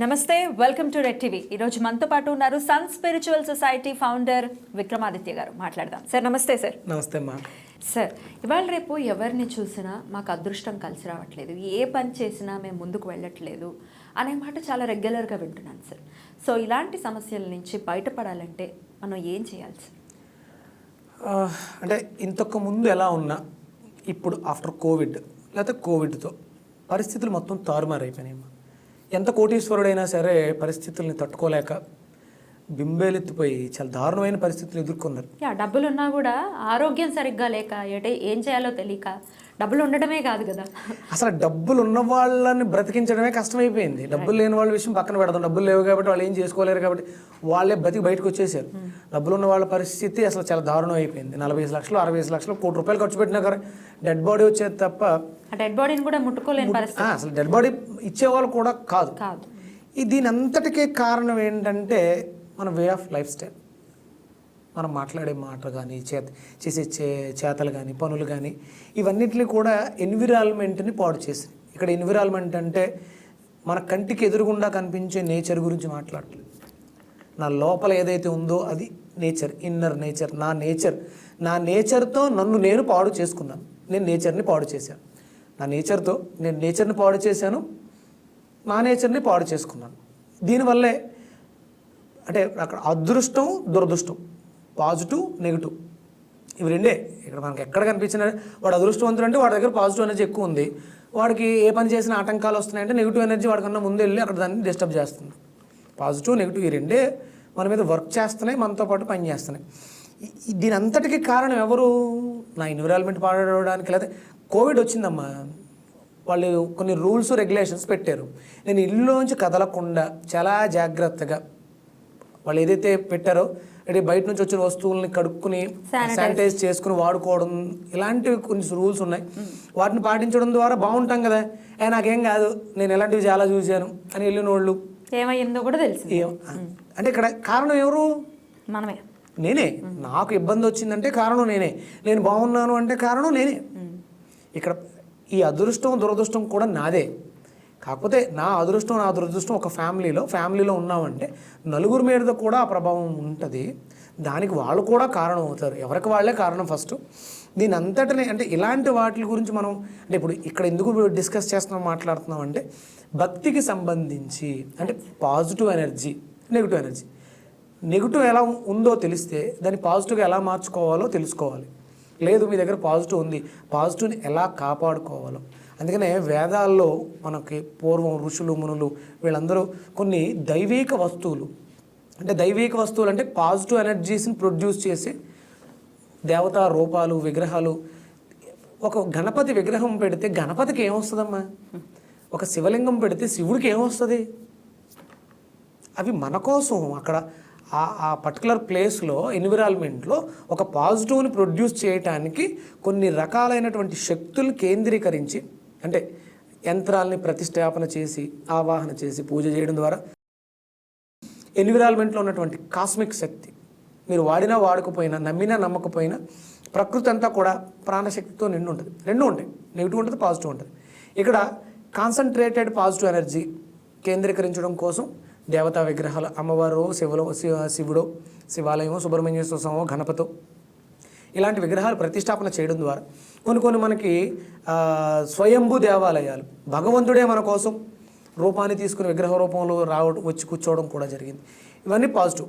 నమస్తే welcome to red TV ఈరోజు మనతో పాటు ఉన్నారు Sun spiritual society founder Vikramaditya గారు. మాట్లాడదాం. సార్ నమస్తే సార్. నమస్తే అమ్మా. సార్ ఇవాళ రేపు ఎవరిని చూసినా మాకు అదృష్టం కలిసి రావట్లేదు. ఏ పని చేసినా మేము ముందుకు వెళ్ళట్లేదు అనే మాట చాలా రెగ్యులర్గా వింటున్నాను సార్. సో ఇలాంటి సమస్యల నుంచి బయటపడాలంటే మనం ఏం చేయాలి సార్? అంటే ఇంతకు ముందు ఎలా ఉన్నా ఇప్పుడు ఆఫ్టర్ కోవిడ్ లేకపోతే కోవిడ్తో పరిస్థితులు మొత్తం తారుమారైపోయినాయమ్మా ఎంత కోటీశ్వరుడైనా సరే పరిస్థితుల్ని తట్టుకోలేక బింబేలెత్తిపోయి చాలా దారుణమైన పరిస్థితులు ఎదుర్కొన్నారు. యా డబ్బులు ఉన్నా కూడా ఆరోగ్యం సరిగ్గా లేక అంటే ఏం చేయాలో తెలియక డబ్బులు ఉండడమే కాదు కదా. అసలు డబ్బులు ఉన్న వాళ్ళని బ్రతికించడమే కష్టమైపోయింది. డబ్బులు లేని వాళ్ళ విషయం పక్కన పెడదాం. డబ్బులు లేవు కాబట్టి వాళ్ళు ఏం చేసుకోలేరు కాబట్టి వాళ్ళే బతికి బయటకు వచ్చేసారు. డబ్బులు ఉన్న వాళ్ళ పరిస్థితి అసలు చాలా దారుణం అయిపోయింది. నలభై ఐదు లక్షలు అరవై ఐదు లక్షలు కోటి రూపాయలు ఖర్చు పెట్టినా కానీ డెడ్ బాడీ వచ్చేది తప్ప డెడ్ బాడీని కూడా ముట్టుకోలేని పరిస్థితి. అసలు డెడ్ బాడీ ఇచ్చేవాళ్ళు కూడా కాదు. కాదు. ఈ దీని అంతటికీ కారణం ఏంటంటే మన వే ఆఫ్ లైఫ్ స్టైల్. మనం మాట్లాడే మాటలు కానీ చేత చేసే చే చేతలు కానీ పనులు కానీ ఇవన్నిటిని కూడా ఎన్విరాన్మెంట్ని పాడు చేసింది ఇక్కడ ఎన్విరాన్మెంట్ అంటే మన కంటికి ఎదురుగుండా కనిపించే నేచర్ గురించి మాట్లాడలేదు నా లోపల ఏదైతే ఉందో అది నేచర్ ఇన్నర్ నేచర్ నా నేచర్. నా నేచర్తో నన్ను నేను పాడు చేసుకున్నాను. నేను నేచర్ని పాడు చేశాను. నా నేచర్తో నేను నేచర్ని పాడు చేశాను. నా నేచర్ని పాడు చేసుకున్నాను. దీనివల్లే అంటే అక్కడ అదృష్టం దురదృష్టం. Positive negative. ఇవి రెండే. ఇక్కడ మనకి ఎక్కడ కనిపించిన వాడు అదృష్టవంతుడు అంటే వాడి దగ్గర పాజిటివ్ ఎనర్జీ ఎక్కువ ఉంది. వాడికి ఏ పని చేసిన ఆటంకాలు వస్తున్నాయంటే నెగిటివ్ ఎనర్జీ వాడికన్నా ముందు వెళ్ళి అక్కడ దాన్ని డిస్టర్బ్ చేస్తుంది. పాజిటివ్ నెగిటివ్ ఈ రెండే మన మీద వర్క్ చేస్తున్నాయి మనతో పాటు పని చేస్తున్నాయి. దీని అంతటికి కారణం ఎవరు? నా ఎన్విరాన్మెంట్ పాడడానికి లేదా కోవిడ్ వచ్చిందమ్మా. వాళ్ళు కొన్ని రూల్స్ రెగ్యులేషన్స్ పెట్టారు. నేను ఇల్లులోంచి కదలకుండా చాలా జాగ్రత్తగా వాళ్ళు ఏదైతే పెట్టారో అంటే బయట నుంచి వచ్చిన వస్తువుల్ని కడుక్కుని శానిటైజ్ చేసుకుని వాడుకోవడం ఇలాంటివి కొన్ని రూల్స్ ఉన్నాయి. వాటిని పాటించడం ద్వారా బాగుంటాం కదా. ఏ నాకేం కాదు. నేను ఇలాంటివి చాలా చూశాను అని వెళ్ళిన వాళ్ళు. ఏమయ్యిందో కూడా తెలిసింది. ఏం- అంటే ఇక్కడ కారణం ఎవరు? మనమే. నేనే. నాకు ఇబ్బంది వచ్చిందంటే కారణం నేనే. నేను బాగున్నాను అంటే కారణం నేనే. ఇక్కడ ఈ అదృష్టం దురదృష్టం కూడా నాదే. కాకపోతే నా అదృష్టం నా దురదృష్టం ఒక ఫ్యామిలీలో ఫ్యామిలీలో ఉన్నామంటే నలుగురి మీద కూడా ఆ ప్రభావం ఉంటుంది. దానికి వాళ్ళు కూడా కారణం అవుతారు. ఎవరికి వాళ్ళే కారణం ఫస్ట్. దీని అంతటనే అంటే ఇలాంటి వాటి గురించి మనం అంటే ఇప్పుడు ఇక్కడ ఎందుకు డిస్కస్ చేస్తున్నాం మాట్లాడుతున్నాం అంటే భక్తికి సంబంధించి అంటే positive energy negative energy. Negative ఎలా ఉందో తెలిస్తే దాన్ని పాజిటివ్గా ఎలా మార్చుకోవాలో తెలుసుకోవాలి. లేదు మీ దగ్గర పాజిటివ్ ఉంది. పాజిటివ్ని ఎలా కాపాడుకోవాలో. అందుకనే వేదాల్లో మనకి పూర్వం ఋషులు మునులు వీళ్ళందరూ కొన్ని దైవిక వస్తువులు అంటే దైవిక వస్తువులు అంటే పాజిటివ్ ఎనర్జీస్ని ప్రొడ్యూస్ చేసే దేవతా రూపాలు విగ్రహాలు. ఒక గణపతి విగ్రహం పెడితే గణపతికి ఏమొస్తుందమ్మా? ఒక శివలింగం పెడితే శివుడికి ఏమొస్తుంది? అవి మన కోసం అక్కడ ఆ ఆ పర్టికులర్ ప్లేస్లో ఎన్విరాన్మెంట్లో ఒక పాజిటివ్ని ప్రొడ్యూస్ చేయటానికి కొన్ని రకాలైనటువంటి శక్తులు కేంద్రీకరించి అంటే యంత్రాలని ప్రతిష్టాపన చేసి ఆవాహన చేసి పూజ చేయడం ద్వారా ఎన్విరాన్మెంట్లో ఉన్నటువంటి కాస్మిక్ శక్తి మీరు వాడినా వాడకపోయినా నమ్మినా నమ్మకపోయినా ప్రకృతి అంతా కూడా ప్రాణశక్తితో నిండి ఉంటుంది. రెండు ఉంటాయి. నెగిటివ్ ఉంటుంది పాజిటివ్ ఉంటుంది. ఇక్కడ కాన్సన్ట్రేటెడ్ పాజిటివ్ ఎనర్జీ కేంద్రీకరించడం కోసం దేవతా విగ్రహాలు అమ్మవారు శివులో శివ శివుడు శివాలయం సుబ్రహ్మణ్యేశ్వర స్వామి గణపతో ఇలాంటి విగ్రహాలు ప్రతిష్టాపన చేయడం ద్వారా కొన్ని కొన్ని మనకి స్వయంభూ దేవాలయాలు. భగవంతుడే మన కోసం రూపాన్ని తీసుకుని విగ్రహ రూపంలో రావడం వచ్చి కూర్చోవడం కూడా జరిగింది. ఇవన్నీ పాజిటివ్.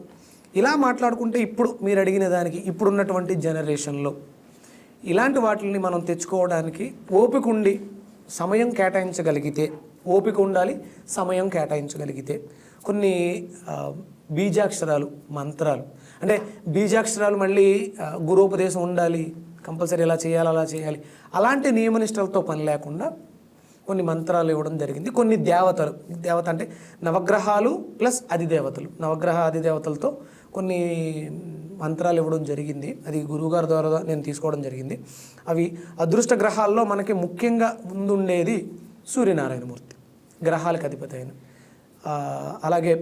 ఇలా మాట్లాడుకుంటే ఇప్పుడు మీరు అడిగిన దానికి ఇప్పుడున్నటువంటి జనరేషన్లో ఇలాంటి వాటిని మనం తెచ్చుకోవడానికి ఓపిక ఉండి సమయం కేటాయించగలిగితే ఓపిక ఉండాలి సమయం కేటాయించగలిగితే కొన్ని బీజాక్షరాలు మంత్రాలు. అంటే బీజాక్షరాలు మళ్ళీ గురోపదేశం ఉండాలి కంపల్సరీ ఇలా చేయాలి అలా చేయాలి. అలాంటి నియమనిష్టలతో పని లేకుండా కొన్ని మంత్రాలు ఇవ్వడం జరిగింది. కొన్ని దేవతలు దేవత అంటే నవగ్రహాలు ప్లస్ అధిదేవతలు. నవగ్రహ అధిదేవతలతో కొన్ని మంత్రాలు ఇవ్వడం జరిగింది. అది గురువుగారి ద్వారా నేను తీసుకోవడం జరిగింది. అవి అదృష్ట గ్రహాల్లో మనకి ముఖ్యంగా ముందుండేది సూర్యనారాయణమూర్తి గ్రహాలకు అధిపతి అయిన. అలాగే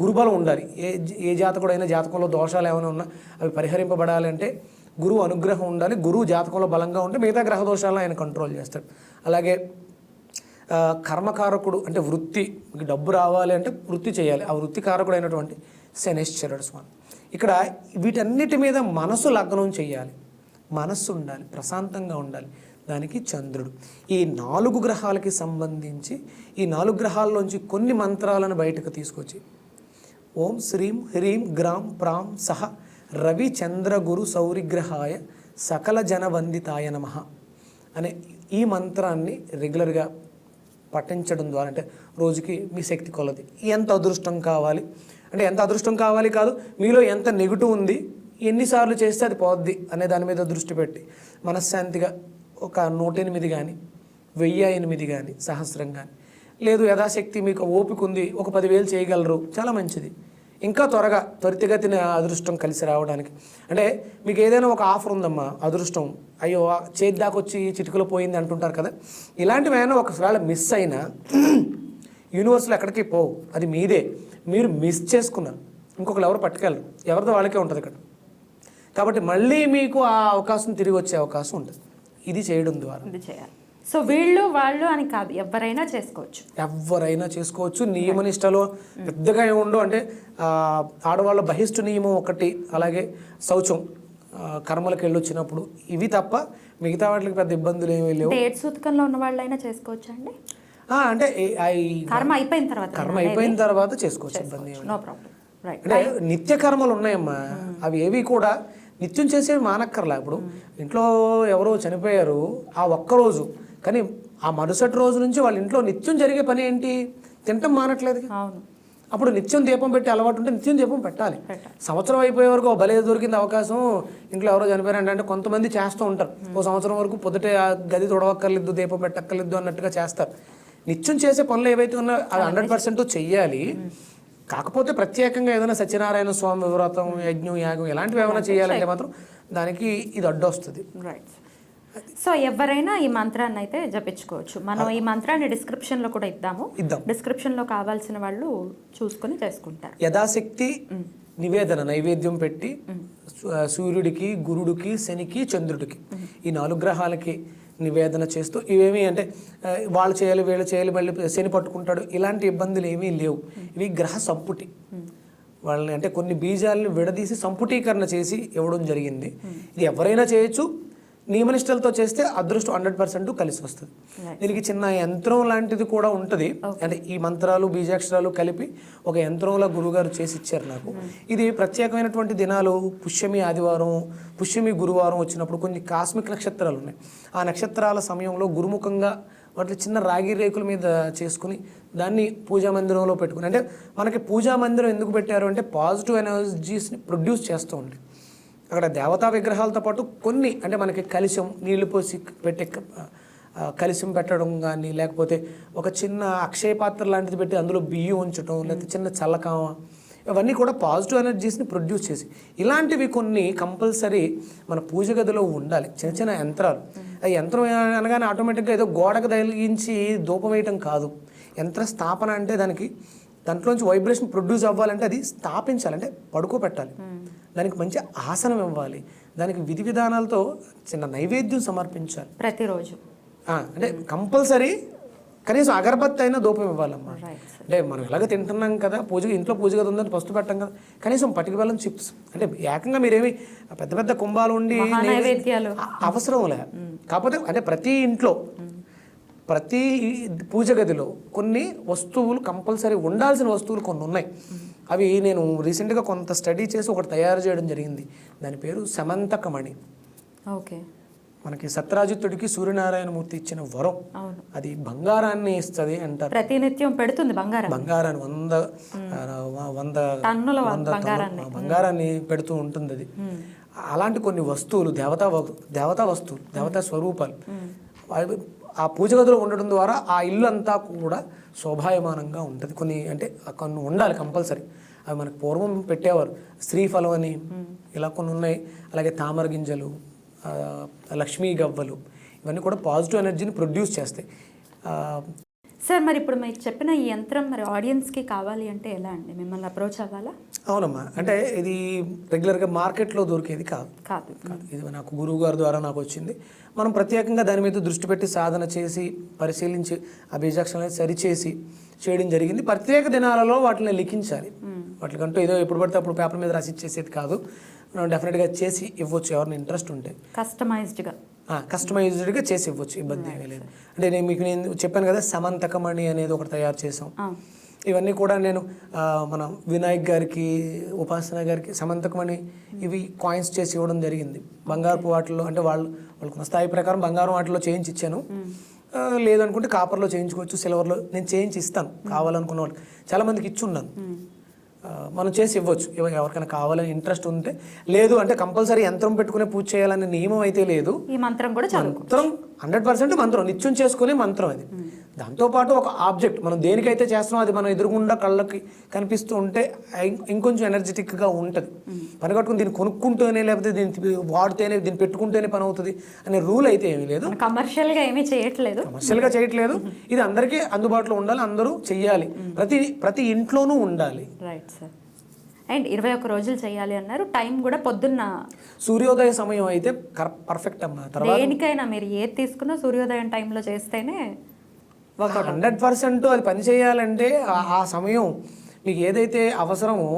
గురుబలం ఉండాలి. ఏ ఏ జాతకుడైనా జాతకంలో దోషాలు ఏమైనా ఉన్నా అవి పరిహరింపబడాలి అంటే గురువు అనుగ్రహం ఉండాలి గురువు జాతకంలో బలంగా ఉంటే మిగతా గ్రహ దోషాలను ఆయన కంట్రోల్ చేస్తాడు. అలాగే కర్మకారకుడు అంటే వృత్తి మీకు డబ్బు రావాలి అంటే వృత్తి చేయాలి. ఆ వృత్తి కారకుడు అయినటువంటి శనేశ్వరుడు స్వామి. ఇక్కడ వీటన్నిటి మీద మనసు లగ్నం చేయాలి. మనస్సు ఉండాలి ప్రశాంతంగా ఉండాలి. దానికి చంద్రుడు. ఈ నాలుగు గ్రహాలకి సంబంధించి ఈ నాలుగు గ్రహాల్లోంచి కొన్ని మంత్రాలను బయటకు తీసుకొచ్చి ఓం శ్రీం హ్రీం గ్రాం ప్రాం సహ రవి గురు సౌరిగ్రహాయ సకల జనవందితాయ నమ అనే ఈ మంత్రాన్ని రెగ్యులర్గా పఠించడం ద్వారా అంటే రోజుకి మీ శక్తి కొలది. ఎంత అదృష్టం కావాలి? అంటే ఎంత అదృష్టం కావాలి కాదు మీలో ఎంత నెగిటివ్ ఉంది ఎన్నిసార్లు చేస్తే అది పోద్ది అనే దాని మీద దృష్టి పెట్టి మనశ్శాంతిగా ఒక నూట ఎనిమిది కానీ వెయ్యి ఎనిమిది కానీ సహస్రం కానీ లేదు యథాశక్తి మీకు ఓపిక ఉంది ఒక పదివేలు చేయగలరు చాలా మంచిది. ఇంకా త్వరగా త్వరితగతిన అదృష్టం కలిసి రావడానికి. అంటే మీకు ఏదైనా ఒక ఆఫర్ ఉందమ్మా అదృష్టం. అయ్యో చేతి దాకొచ్చి చిటికలో పోయింది అంటుంటారు కదా. ఇలాంటివి ఏమైనా ఒకసారి మిస్ అయినా యూనివర్స్లో ఎక్కడికి పోవు. అది మీదే. మీరు మిస్ చేసుకున్నారు ఇంకొకరు ఎవరు పట్టుకెళ్ళరు. ఎవరిదో వాళ్ళకే ఉంటుంది ఇక్కడ. కాబట్టి మళ్ళీ మీకు ఆ అవకాశం తిరిగి వచ్చే అవకాశం ఉంటుంది. ఇది చేయడం ద్వారా. చేయాలి. సో వీళ్ళు వాళ్ళు అని కాదు ఎవరైనా చేసుకోవచ్చు. ఎవరైనా చేసుకోవచ్చు. నియమనిష్టలో పెద్దగా ఏమి ఉండవు. అంటే ఆడవాళ్ళ బహిష్టు నియమం ఒకటి అలాగే శౌచం కర్మలకు వెళ్ళొచ్చినప్పుడు ఇవి తప్ప మిగతా వాటికి పెద్ద ఇబ్బందులు ఏమీ లేవు. సూతకంలో ఉన్న వాళ్ళైనా చేసుకోవచ్చు అండి? అంటే కర్మ అయిపోయిన తర్వాత కర్మ అయిపోయిన తర్వాత చేసుకోవచ్చు. ఇబ్బంది నో ప్రాబ్లం అంటే నిత్య కర్మలు ఉన్నాయమ్మా. అవి ఏవి కూడా నిత్యం చేసేవి మానక్కర్లా. ఇప్పుడు ఇంట్లో ఎవరో చనిపోయారు. ఆ ఒక్క రోజు కానీ ఆ మరుసటి రోజు నుంచి వాళ్ళ ఇంట్లో నిత్యం జరిగే పని ఏంటి? తింటం మానట్లేదు అవును. అప్పుడు నిత్యం దీపం పెట్టి అలవాటు ఉంటే నిత్యం దీపం పెట్టాలి. సంవత్సరం అయిపోయే వరకు భలే దొరికింది అవకాశం. ఇంట్లో ఎవరో చనిపోయారంటే అంటే కొంతమంది చేస్తూ ఉంటారు. ఓ సంవత్సరం వరకు పొద్దుటే ఆ గది తొడవక్కర్లేదు దీపం పెట్టక్కర్లేదు అన్నట్టుగా చేస్తారు. నిత్యం చేసే పనులు ఏవైతే ఉన్నాయో అది హండ్రెడ్ పర్సెంట్ చెయ్యాలి. కాకపోతే ప్రత్యేకంగా ఏదైనా సత్యనారాయణ స్వామి వ్రతం యజ్ఞం యాగం ఇలాంటివి ఏమైనా చేయాలంటే మాత్రం దానికి ఇది అడ్డొస్తుంది. రైట్ సో ఎవరైనా ఈ మంత్రాన్ని అయితే జపించుకోవచ్చు. మనం ఈ మంత్రాన్ని description లో కూడా ఇద్దాము. ఇద్దాం. Description లో కావాల్సిన వాళ్ళు చూసుకొని చేసుకుంటారు. యథాశక్తి నివేదన నైవేద్యం పెట్టి సూర్యుడికి గురుడికి శనికి చంద్రుడికి ఈ నాలుగు గ్రహాలకి నివేదన చేస్తూ ఇవేమి అంటే వాళ్ళు చేయాలి వీళ్ళు చేయాలి మళ్ళీ శని పట్టుకుంటాడు ఇలాంటి ఇబ్బందులు ఏమీ లేవు. ఇవి గ్రహ సంపుటి. వాళ్ళని అంటే కొన్ని బీజాలను విడదీసి సంపుటీకరణ చేసి ఇవ్వడం జరిగింది. ఇది ఎవరైనా చేయొచ్చు నియమనిష్టలతో చేస్తే అదృష్టం హండ్రెడ్ పర్సెంట్ కలిసి వస్తుంది. దీనికి చిన్న యంత్రం లాంటిది కూడా ఉంటుంది. అంటే ఈ మంత్రాలు బీజాక్షరాలు కలిపి ఒక యంత్రంలో గురుగారు చేసి ఇచ్చారు నాకు. ఇది ప్రత్యేకమైనటువంటి దినాలు పుష్యమి ఆదివారం పుష్యమి గురువారం వచ్చినప్పుడు కొన్ని కాస్మిక్ నక్షత్రాలు ఉన్నాయి. ఆ నక్షత్రాల సమయంలో గురుముఖంగా వాటి చిన్న రాగి రేకుల మీద చేసుకుని దాన్ని పూజా మందిరంలో పెట్టుకుని అంటే మనకి పూజా మందిరం ఎందుకు పెట్టారు అంటే పాజిటివ్ ఎనర్జీస్ని ప్రొడ్యూస్ చేస్తూ ఉంటాయి అక్కడ దేవతా విగ్రహాలతో పాటు కొన్ని అంటే మనకి కలిశం నీళ్ళు పోసి పెట్టే క- ఆ, కలిశం పెట్టడం కానీ లేకపోతే ఒక చిన్న అక్షయ పాత్ర లాంటిది పెట్టి అందులో బియ్యం ఉంచడం లేకపోతే చిన్న చల్లకామ ఇవన్నీ కూడా పాజిటివ్ ఎనర్జీస్ని ప్రొడ్యూస్ చేసి. ఇలాంటివి కొన్ని కంపల్సరీ మన పూజ గదిలో ఉండాలి. చిన్న చిన్న యంత్రాలు. ఆ యంత్రం అనగానే ఆటోమేటిక్గా ఏదో గోడకు తగిలించి ధూపం వేయటం కాదు. యంత్ర స్థాపన అంటే దానికి దాంట్లోంచి వైబ్రేషన్ ప్రొడ్యూస్ అవ్వాలంటే అది స్థాపించాలి అంటే పడుకోబెట్టాలి. దానికి మంచి ఆసనం ఇవ్వాలి. దానికి విధి విధానాలతో చిన్న నైవేద్యం సమర్పించాలి. ప్రతిరోజు. అంటే కంపల్సరీ కనీసం అగరబత్తి అయినా దూపం ఇవ్వాలమ్మా. అంటే మనం ఎలాగ తింటున్నాం కదా పూజ ఇంట్లో పూజ గది ఉందని పస్తు పెట్టాం కదా. కనీసం పటిక బెల్లం చిప్స్ అంటే ఏకంగా మీరేమి పెద్ద పెద్ద కుంభాలు ఉండి అవసరం లే. కాకపోతే అంటే ప్రతి ఇంట్లో ప్రతి పూజ గదిలో కొన్ని వస్తువులు కంపల్సరీ ఉండాల్సిన వస్తువులు కొన్ని ఉన్నాయి. అవి నేను రీసెంట్గా కొంత స్టడీ చేసి ఒకటి తయారు చేయడం జరిగింది. దాని పేరు సమంతకమణి. ఓకే. మనకి సత్రాజిత్తుడికి సూర్యనారాయణమూర్తి ఇచ్చిన వరం. అది బంగారాన్ని ఇస్తుంది అంటారు. ప్రతినిత్యం పెడుతుంది బంగారం బంగారాన్ని వంద వంద టన్నుల వంద బంగారాన్ని. పెడుతూ ఉంటుంది అది. అలాంటి కొన్ని వస్తువులు దేవతా దేవతా వస్తువులు దేవతా స్వరూపాలు. ఆ పూజ గదిలో ఉండడం ద్వారా ఆ ఇల్లు అంతా కూడా శోభాయమానంగా ఉంటుంది. కొన్ని అంటే కొన్ని ఉండాలి కంపల్సరీ. అవి మనకు పూర్వం పెట్టేవారు. శ్రీఫలం అని ఇలా కొన్ని ఉన్నాయి. అలాగే తామర గింజలు లక్ష్మీ గవ్వలు ఇవన్నీ కూడా పాజిటివ్ ఎనర్జీని ప్రొడ్యూస్ చేస్తాయి. సార్ మరి ఇప్పుడు మీకు చెప్పిన ఈ యంత్రం మరి ఆడియన్స్కి కావాలి అంటే ఎలా అండి? మిమ్మల్ని అప్రోచ్ అవ్వాలా? అవునమ్మా. అంటే ఇది రెగ్యులర్గా మార్కెట్లో దొరికేది కాదు. కాదు. కాదు. ఇది నాకు గురువు గారి ద్వారా నాకు వచ్చింది. మనం ప్రత్యేకంగా దాని మీద దృష్టి పెట్టి సాధన చేసి పరిశీలించి ఆ బీజాక్షరాలను సరిచేసి చేయడం జరిగింది. ప్రత్యేక దినాలలో వాటిని లిఖించాలి. వాటికంటూ ఏదో ఎప్పుడు పడితే అప్పుడు పేపర్ మీద రాసి ఇచ్చేసేది కాదు. మనం డెఫినెట్గా చేసి ఇవ్వచ్చు. ఎవరిని ఇంట్రెస్ట్ ఉంటే. కస్టమైజ్డ్గా. కస్టమైజ్డ్గా చేసి ఇవ్వచ్చు ఇబ్బంది ఏమీ లేదు. అంటే నేను మీకు నేను చెప్పాను కదా సమంతకమణి అనేది ఒకటి తయారు చేసాం. ఇవన్నీ కూడా నేను మన వినాయక్ గారికి ఉపాసన గారికి సమంతకమని ఇవి కాయిన్స్ చేసి ఇవ్వడం జరిగింది. బంగారపు వాటిల్లో అంటే వాళ్ళు వాళ్ళకున్న స్థాయి ప్రకారం బంగారం వాటిలో చేయించి ఇచ్చాను. లేదనుకుంటే కాపర్లో చేయించుకోవచ్చు సిల్వర్లో నేను చేయించి ఇస్తాను కావాలనుకున్న వాళ్ళకి. చాలా మందికి ఇచ్చి ఉన్నాను. మనం చేసి ఇవ్వచ్చు. ఎవ- ఎవరికైనా కావాలని ఇంట్రెస్ట్ ఉంటే. లేదు అంటే కంపల్సరీ యంత్రం పెట్టుకునే పూజ చేయాలనే నియమం అయితే లేదు. ఈ మంత్రం కూడా మంత్రం హండ్రెడ్ పర్సెంట్ మంత్రం నిత్యం చేసుకునే మంత్రం అది. దాంతోపాటు ఒక ఆబ్జెక్ట్ మనం దేనికైతే చేస్తున్నామో అది మనం ఎదురుగుండా కళ్ళకి కనిపిస్తూ ఉంటే ఇంకొంచెం ఎనర్జెటిక్గా ఉంటుంది. పని కట్టుకుని దీన్ని కొనుక్కుంటేనే లేకపోతే దీన్ని వాడితేనే దీన్ని పెట్టుకుంటేనే పని అవుతుంది అనే రూల్ అయితే ఏమీ లేదు. కమర్షియల్గా ఏమీ చేయట్లేదు. కమర్షియల్గా చేయట్లేదు. ఇది అందరికీ అందుబాటులో ఉండాలి అందరూ చెయ్యాలి. ప్రతి ప్రతి ఇంట్లోనూ ఉండాలి. Right sir. అండ్ ఇరవై ఒక్క రోజులు చేయాలి అన్నారు. టైం కూడా పొద్దున్న సూర్యోదయ సమయం అయితే పర్ఫెక్ట్ అమ్మా. తర్వాత దేనికైనా మీరు ఏది తీసుకున్నా సూర్యోదయం టైంలో చేస్తేనే వర్కౌట్ హండ్రెడ్ పర్సెంట్ అది పని చేయాలంటే ఆ- ఆ సమయం మీకు ఏదైతే అవసరమో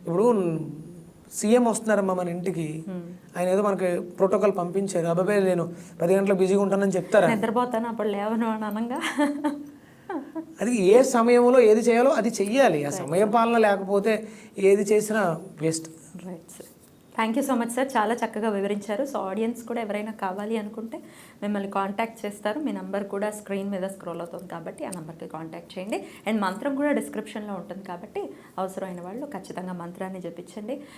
ఇప్పుడు సీఎం వస్తున్నారమ్మా మన ఇంటికి. ఆయన ఏదో మనకి ప్రోటోకాల్ పంపించారు. అబ్బాయి నేను పది గంటలకు బిజీగా ఉంటానని చెప్తారా? నిద్రపోతాను అప్పుడు లేవను అని అనగా. అది ఏ సమయంలో ఏది చేయాలో అది చెయ్యాలి. ఆ సమయ పాలన లేకపోతే ఏది చేసినా waste. Right sir thank you so much sir చాలా చక్కగా వివరించారు. సో ఆడియన్స్ కూడా ఎవరైనా కావాలి అనుకుంటే మిమ్మల్ని కాంటాక్ట్ చేస్తారు. మీ నంబర్ కూడా స్క్రీన్ మీద స్క్రోల్ అవుతుంది కాబట్టి ఆ నెంబర్కి కాంటాక్ట్ చేయండి. అండ్ మంత్రం కూడా డిస్క్రిప్షన్లో ఉంటుంది కాబట్టి అవసరమైన వాళ్ళు ఖచ్చితంగా మంత్రాన్ని జపించండి.